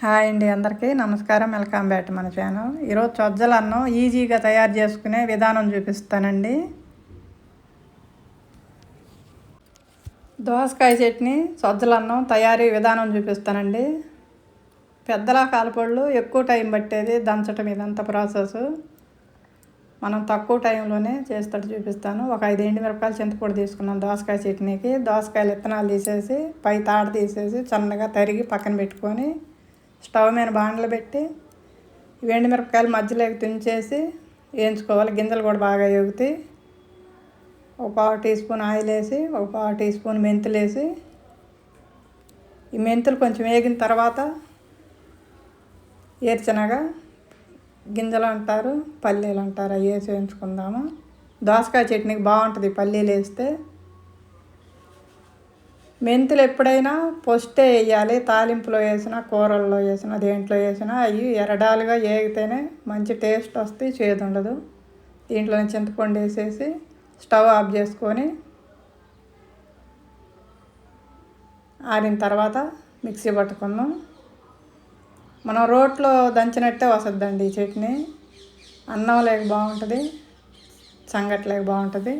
Hi అండి అందరికీ. నమస్కారం. వెల్కమ్ బ్యాక్ మన ఛానల్. ఈరోజు చొజ్జల అన్నం ఈజీగా తయారు చేసుకునే విధానం చూపిస్తానండి. దోసకాయ చట్నీ చొజ్జల అన్నం తయారీ విధానం చూపిస్తానండి. పెద్దల కాలపళ్ళు ఎక్కువ టైం పట్టేది దంచటం ఇదంతా ప్రాసెస్. మనం తక్కువ టైంలోనే చేస్తాడు చూపిస్తాను. ఒక ఐదు ఎండు మిరపకాయలు చింతపొడి తీసుకున్నాను దోసకాయ చట్నీకి. దోసకాయలు విత్తనాలు తీసేసి పై తాడు తీసేసి సన్నగా తరిగి పక్కన పెట్టుకొని స్టవ్ మీద బాండలు పెట్టి ఎండు మిరపకాయలు మధ్యలోకి తుంచేసి వేయించుకోవాలి. గింజలు కూడా బాగా ఎగుతాయి ఒక పావు టీ స్పూన్ ఆయిల్ వేసి ఒక పావు టీ స్పూన్ మెంతులు వేసి ఈ మెంతులు కొంచెం వేగిన తర్వాత ఏర్చనగా గింజలు అంటారు పల్లీలు అంటారు అవి వేసి వేయించుకుందాము. దోసకాయ చట్నీకి బాగుంటుంది పల్లీలు వేస్తే. మెంతులు ఎప్పుడైనా పొస్తే వేయాలి తాలింపులో వేసినా కూరల్లో వేసినా దేంట్లో వేసినా అవి ఎరడాలుగా వేగితేనే మంచి టేస్ట్ వస్తాయి చేదు ఉండదు. దీంట్లో చింతపండు వేసేసి స్టవ్ ఆఫ్ చేసుకొని ఆరిన తర్వాత మిక్సీ పట్టుకుందాం. మనం రోట్లో దంచినట్టే వస్తుందండి ఈ చట్నీ. అన్నం లేక బాగుంటుంది సంగట్లేక బాగుంటుంది.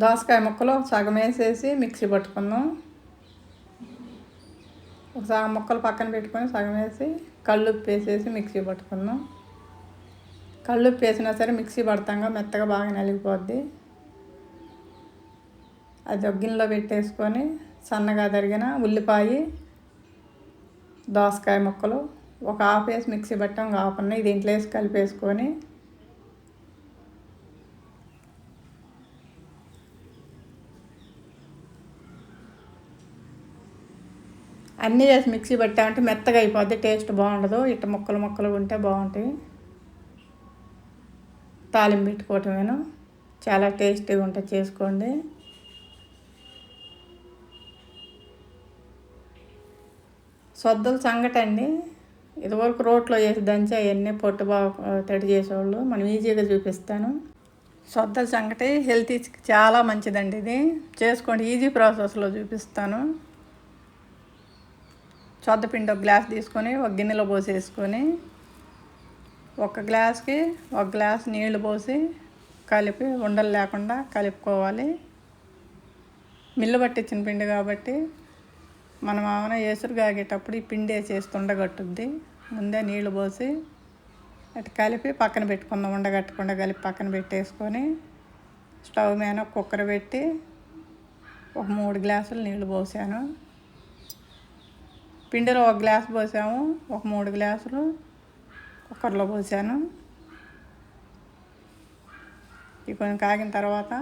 దోసకాయ ముక్కలు సగం వేసేసి మిక్సీ పట్టుకుందాం. ఒక సగం ముక్కలు పక్కన పెట్టుకొని సగం వేసి కళ్ళుప్పు వేసేసి మిక్సీ పట్టుకుందాం. కళ్ళుప్పు వేసినా సరే మిక్సీ పడతాంగా మెత్తగా బాగా నలిగిపోద్ది. అది గిన్నెలో పెట్టేసుకొని సన్నగా తరిగిన ఉల్లిపాయ దోసకాయ ముక్కలు ఒక హాఫ్ వేసి మిక్సీ పట్టాం కాకుండా దీంట్లో వేసి కలిపేసుకొని అన్నీ వేసి మిక్సీ పెట్టామంటే మెత్తగా అయిపోద్ది. టేస్ట్ బాగుండదు. ఇట్ట ముక్కలు ముక్కలు ఉంటే బాగుంటాయి. తాలింపు పెట్టుకోవటమేను. చాలా టేస్టీగా ఉంటుంది చేసుకోండి. సొద్దలు సంగటండి ఇదివరకు రోట్లో వేసి దంచి అవన్నీ పొట్టు బాగా తడి చేసేవాళ్ళు. మనం ఈజీగా చూపిస్తాను. సొద్దల సంగటి హెల్తీ చాలా మంచిదండి ఇది. చేసుకోండి. ఈజీ ప్రాసెస్లో చూపిస్తాను. పిండి ఒక గ్లాస్ తీసుకొని ఒక గిన్నెలో పోసేసుకొని ఒక గ్లాస్కి ఒక గ్లాస్ నీళ్ళు పోసి కలిపి ఉండలు లేకుండా కలుపుకోవాలి. మిల్లు పట్టించిన పిండి కాబట్టి మనం ఏమైనా ఏసురు కాగేటప్పుడు ఈ పిండి వేసేసి ఉండగట్టుద్ది ముందే నీళ్ళు పోసి అటు కలిపి పక్కన పెట్టుకుందాం ఉండగట్టకుండా కలిపి పక్కన పెట్టేసుకొని స్టవ్ మీద కుక్కర్ పెట్టి ఒక మూడు గ్లాసులు నీళ్ళు పోసాను. పిండిలో ఒక గ్లాస్ పోసాము ఒక మూడు గ్లాసులు కుక్కర్లో పోసాను. ఇవి కొంచెం కాగిన తర్వాత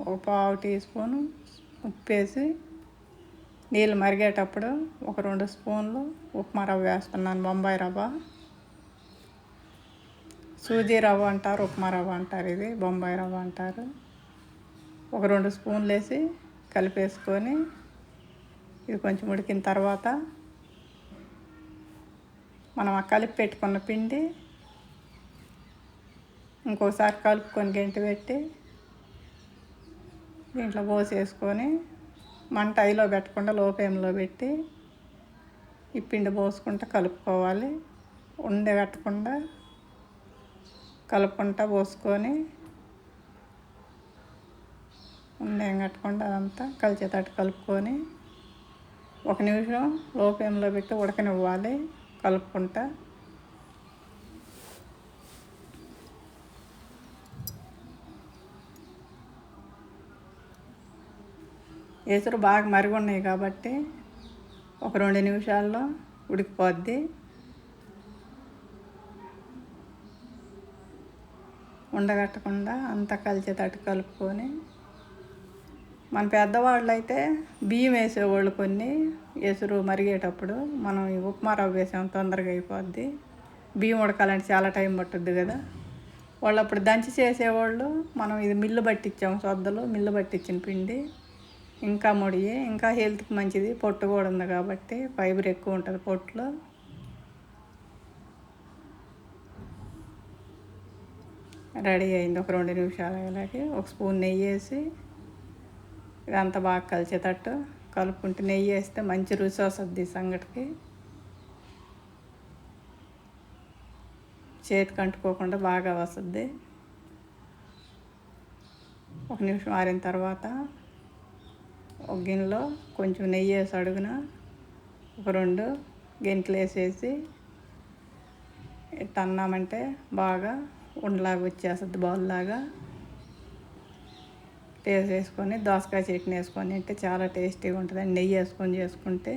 ఒక పావు టీ స్పూను ఉప్పు వేసి నీళ్ళు మరిగేటప్పుడు ఒక రెండు స్పూన్లు ఉప్మా రవ్వ వేస్తున్నాను బొంబాయి రవ్వ. సూజీ రవ్వ అంటారు ఉప్మా రవ్వ అంటారు ఇది బొంబాయి రవ్వ అంటారు. ఒక రెండు స్పూన్లు వేసి కలిపేసుకొని ఇది కొంచెం ఉడికిన తర్వాత మనం ఆ కలిపి పెట్టుకున్న పిండి ఇంకోసారి కలుపుకొని గంటి పెట్టి దీంట్లో పోసేసుకొని మంట ఐలో పెట్టకుండా లోపేంలో పెట్టి ఈ పిండి పోసుకుంటా కలుపుకోవాలి. ఉండే కట్టకుండా కలుపుకుంటా పోసుకొని ఉండేం కట్టకుండా అదంతా కలిసేటట్టు కలుపుకొని ఒక నిమిషం లోపేంలో పెట్టి ఉడకనివ్వాలి. కలుపుకుంటా. ఎసురు బాగా మరిగి ఉన్నాయి కాబట్టి ఒక రెండు నిమిషాల్లో ఉడికిపోద్ది. ఉండగట్టకుండా అంతా కలిసేటట్టు కలుపుకొని మన పెద్దవాళ్ళు అయితే బియ్యం వేసేవాళ్ళు కొన్ని ఎసురు మరిగేటప్పుడు మనం ఈ ఉప్మా రవ్వ వేసాం తొందరగా అయిపోద్ది. బియ్యం ఉడకాలంటే చాలా టైం పట్టుద్ది కదా. వాళ్ళు అప్పుడు దంచి చేసేవాళ్ళు మనం ఇది మిల్లు పట్టించాం సొద్దలు మిల్లు పట్టించిన పిండి. ఇంకా ముడి ఇంకా హెల్త్కి మంచిది. పొట్టు కూడా ఉంది కాబట్టి ఫైబర్ ఎక్కువ ఉంటుంది పొట్టులో. రెడీ అయింది ఒక రెండు నిమిషాలు అలాగే. ఒక స్పూన్ నెయ్యి వేసి ఇదంతా బాగా కలిసేటట్టు కలుపుకుంటే నెయ్యి వేస్తే మంచి రుచి వస్తుంది సంగటికి. చేతికి అంటుకోకుండా బాగా వస్తుంది. ఒక నిమిషం ఆరిన తర్వాత ఒక గిన్నెలో కొంచెం నెయ్యి వేసి అడుగున ఒక రెండు గెంట్లు వేసేసి ఇట్లా అన్నామంటే బాగా ఉండలాగా వచ్చేస్తుంది బౌల్లాగా. టేస్ట్ వేసుకొని దోసకాయ చట్నీ వేసుకొని తింటే చాలా టేస్టీగా ఉంటుంది నెయ్యి వేసుకొని చేసుకుంటే.